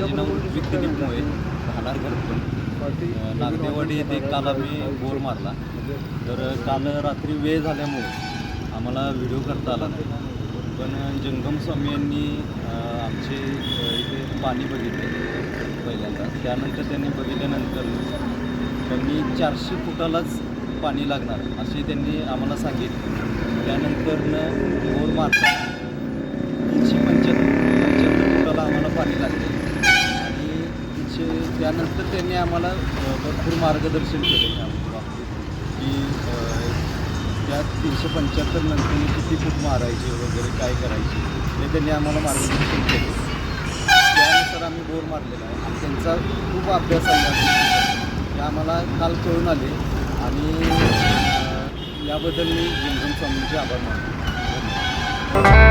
माझे नाव वित्त निंबमुळे राहणार घरपण नागदेवाडी येथे काल आम्ही बोर मारला. तर काल रात्री वेळ झाल्यामुळे आम्हाला व्हिडिओ करता आला नाही. पण जंगम स्वामी यांनी आमचे इथे पाणी बघितले पहिल्यांदा. त्यानंतर त्यांनी बघितल्यानंतर त्यांनी चारशे फुटालाच पाणी लागणार असे त्यांनी आम्हाला सांगितले. त्यानंतरनं बोर मारला नंतर त्यांनी आम्हाला भरपूर मार्गदर्शन केले बाबतीत. की त्या तीनशे पंच्याहत्तर नंतर किती फूट मारायचे वगैरे काय करायचे हे त्यांनी आम्हाला मार्गदर्शन केले. त्यानुसार आम्ही बोर मारलेला आहे. आणि त्यांचा खूप अभ्यास आला ते आम्हाला काल कळून आले. आणि याबद्दल मी जिंगम स्वामींचे आभार मानतो. धन्यवाद.